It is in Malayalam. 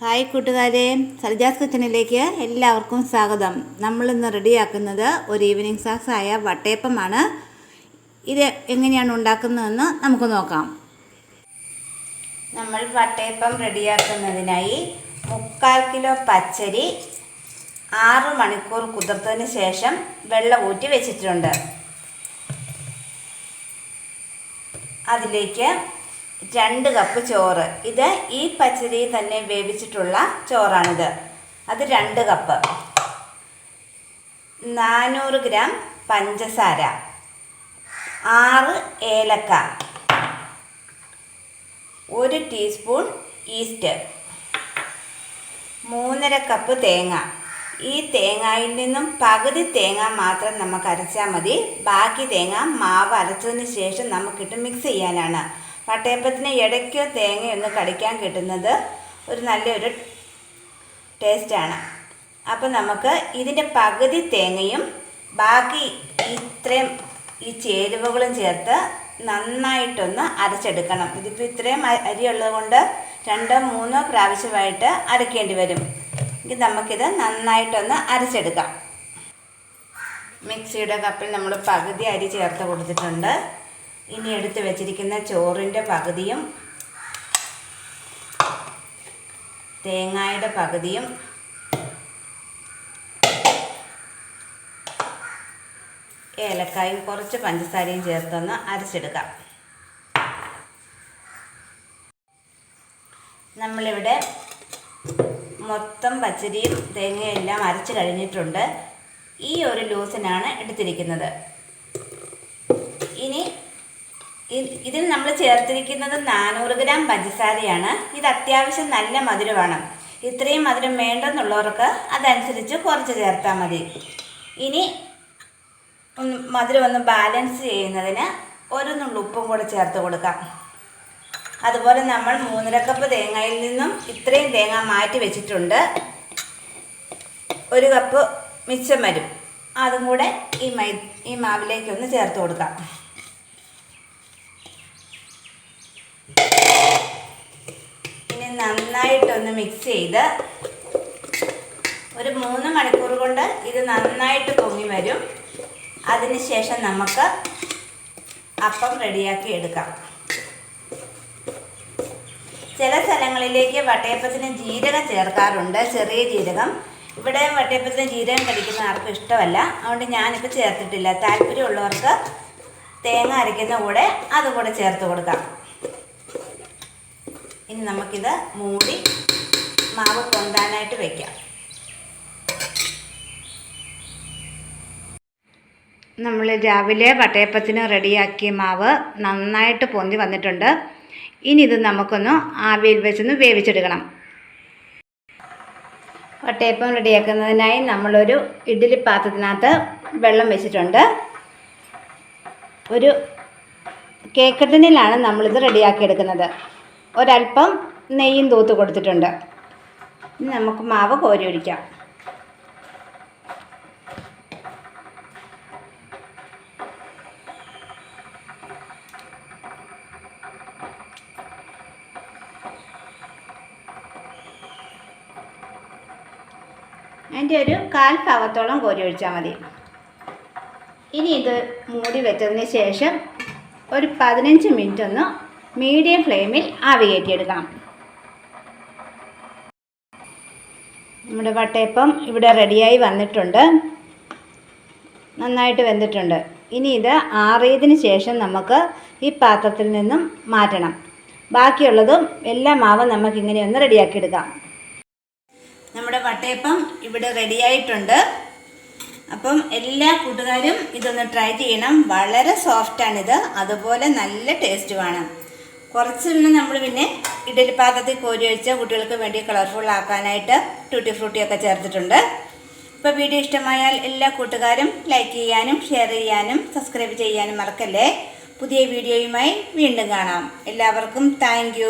ഹായ് കൂട്ടുകാരെ സൽജാസ് കിച്ചണിലേക്ക് എല്ലാവർക്കും സ്വാഗതം. നമ്മളിന്ന് റെഡിയാക്കുന്നത് ഒരു ഈവനിങ് സ്നാക്സ് ആയ വട്ടയപ്പമാണ്. ഇത് എങ്ങനെയാണ് ഉണ്ടാക്കുന്നതെന്ന് നമുക്ക് നോക്കാം. നമ്മൾ വട്ടയപ്പം റെഡിയാക്കുന്നതിനായി മുക്കാൽ കിലോ പച്ചരി ആറ് മണിക്കൂർ കുതിർത്തതിന് ശേഷം വെള്ളം ഊറ്റി വെച്ചിട്ടുണ്ട്. അതിലേക്ക് രണ്ട് കപ്പ് ചോറ്. ഇത് ഈ പച്ചരി തന്നെ വേവിച്ചിട്ടുള്ള ചോറാണിത്. അത് രണ്ട് കപ്പ്. നാനൂറ് ഗ്രാം പഞ്ചസാര. ആറ് ഏലക്ക. ഒരു ടീസ്പൂൺ ഈസ്റ്റ്. മൂന്നര കപ്പ് തേങ്ങ. ഈ തേങ്ങയിൽ നിന്നും പകുതി തേങ്ങ മാത്രം നമുക്ക് അരച്ചാൽ മതി. ബാക്കി തേങ്ങ മാവ് അരച്ചതിന് ശേഷം നമുക്കിട്ട് മിക്സ് ചെയ്യാനാണ്. വട്ടയപ്പത്തിന് ഇടയ്ക്ക് തേങ്ങയൊന്ന് കടിക്കാൻ കിട്ടുന്നത് ഒരു നല്ലൊരു ടേസ്റ്റാണ്. അപ്പോൾ നമുക്ക് ഇതിന്റെ പകുതി തേങ്ങയും ബാക്കി ഇത്രയും ഈ ചേരുവകളും ചേർത്ത് നന്നായിട്ടൊന്ന് അരച്ചെടുക്കണം. ഇതിപ്പോൾ ഇത്രയും അരി അരിയുള്ളത് കൊണ്ട് രണ്ടോ മൂന്നോ പ്രാവശ്യമായിട്ട് അരക്കേണ്ടി വരും. എങ്കിൽ നമുക്കിത് നന്നായിട്ടൊന്ന് അരച്ചെടുക്കാം. മിക്സിയുടെ കപ്പിൽ നമ്മൾ പകുതി അരി ചേർത്ത് കൊടുത്തിട്ടുണ്ട്. ഇനി എടുത്ത് വെച്ചിരിക്കുന്ന ചോറിന്റെ പകുതിയും തേങ്ങയുടെ പകുതിയും ഏലക്കായും കുറച്ച് പഞ്ചസാരയും ചേർത്തൊന്ന് അരച്ചെടുക്കാം. നമ്മളിവിടെ മൊത്തം പച്ചരിയും തേങ്ങയും എല്ലാം അരച്ച് കഴിഞ്ഞിട്ടുണ്ട്. ഈ ഒരു ലൂസിനാണ് എടുത്തിരിക്കുന്നത്. ഇനി ഇതിൽ നമ്മൾ ചേർത്തിരിക്കുന്നത് നാനൂറ് ഗ്രാം പഞ്ചസാരയാണ്. ഇത് അത്യാവശ്യം നല്ല മധുരമാണ്. ഇത്രയും മധുരം വേണ്ടെന്നുള്ളവർക്ക് അതനുസരിച്ച് കുറച്ച് ചേർത്താൽ മതി. ഇനി ഒന്ന് മധുരം ഒന്ന് ബാലൻസ് ചെയ്യുന്നതിന് ഒരു നുള്ളു ഉപ്പും കൂടെ ചേർത്ത് കൊടുക്കാം. അതുപോലെ നമ്മൾ മൂന്നര കപ്പ് തേങ്ങയിൽ നിന്നും ഇത്രയും തേങ്ങ മാറ്റി വെച്ചിട്ടുണ്ട്. ഒരു കപ്പ് മിച്ചം വരും. അതും കൂടെ ഈ മൈ ഈ മാവിലേക്ക് ഒന്ന് ചേർത്ത് കൊടുക്കാം. നന്നായിട്ടൊന്ന് മിക്സ് ചെയ്ത് ഒരു മൂന്ന് മണിക്കൂർ കൊണ്ട് ഇത് നന്നായിട്ട് പൊങ്ങി വരും. അതിനുശേഷം നമുക്ക് അപ്പം റെഡിയാക്കി എടുക്കാം. ചില സ്ഥലങ്ങളിലേക്ക് വട്ടയപ്പത്തിന് ജീരകം ചേർക്കാറുണ്ട് ചെറിയ ജീരകം. ഇവിടെ വട്ടയപ്പത്തിന് ജീരകം കടിക്കുന്ന ആർക്കും ഇഷ്ടമല്ല. അതുകൊണ്ട് ഞാനിപ്പോൾ ചേർത്തിട്ടില്ല. താല്പര്യമുള്ളവർക്ക് തേങ്ങ അരയ്ക്കുന്ന കൂടെ അതും കൂടെ ചേർത്ത് കൊടുക്കാം. ഇനി നമുക്കിത് മൂടി മാവ് പൊന്താനായിട്ട് വയ്ക്കാം നമ്മൾ രാവിലെ വട്ടയപ്പത്തിന് റെഡിയാക്കിയ മാവ് നന്നായിട്ട് പൊന്തി വന്നിട്ടുണ്ട്. ഇനി ഇത് നമുക്കൊന്ന് ആവിയിൽ വെച്ചൊന്ന് വേവിച്ചെടുക്കണം. വട്ടയപ്പം റെഡിയാക്കുന്നതിനായി നമ്മളൊരു ഇഡ്ഡലി പാത്രത്തിനകത്ത് വെള്ളം വെച്ചിട്ടുണ്ട്. ഒരു കേക്ക് ടിന്നിലാണ് നമ്മളിത് റെഡിയാക്കി എടുക്കുന്നത് ഒരല്പം നെയ്യും തൂത്ത് കൊടുത്തിട്ടുണ്ട്. ഇനി നമുക്ക് മാവ് കോരി ഒഴിക്കാം. അതിന്റെ ഒരു കാൽ ഭാഗത്തോളം കോരി ഒഴിച്ചാൽ മതി. ഇനി ഇത് മൂടി വെച്ചതിന് ശേഷം ഒരു പതിനഞ്ച് മിനിറ്റ് ഒന്ന് മീഡിയം ഫ്ലെയിമിൽ ആവി കയറ്റിയെടുക്കണം നമ്മുടെ വട്ടയപ്പം ഇവിടെ റെഡിയായി വന്നിട്ടുണ്ട്. നന്നായിട്ട് വെന്തിട്ടുണ്ട്. ഇനി ഇത് ആറിയതിന് ശേഷം നമുക്ക് ഈ പാത്രത്തിൽ നിന്നും മാറ്റണം. ബാക്കിയുള്ളതും എല്ലാ മാവും നമുക്കിങ്ങനെ ഒന്ന് റെഡിയാക്കിയെടുക്കാം. നമ്മുടെ വട്ടയപ്പം ഇവിടെ റെഡിയായിട്ടുണ്ട്. അപ്പം എല്ലാ കൂട്ടുകാരും ഇതൊന്ന് ട്രൈ ചെയ്യണം. വളരെ സോഫ്റ്റാണിത്. അതുപോലെ നല്ല ടേസ്റ്റുമാണ് കുറച്ച് പിന്നെ നമ്മൾ പിന്നെ ഇഡലി പാത്രത്തിൽ കോരി ഒഴിച്ച് കുട്ടികൾക്ക് വേണ്ടി കളർഫുൾ ആക്കാനായിട്ട് ടൂട്ടി ഫ്രൂട്ടിയൊക്കെ ചേർത്തിട്ടുണ്ട്. ഇപ്പോൾ വീഡിയോ ഇഷ്ടമായാൽ എല്ലാ കൂട്ടുകാരും ലൈക്ക് ചെയ്യാനും ഷെയർ ചെയ്യാനും സബ്സ്ക്രൈബ് ചെയ്യാനും മറക്കല്ലേ? പുതിയ വീഡിയോയുമായി വീണ്ടും കാണാം. എല്ലാവർക്കും താങ്ക്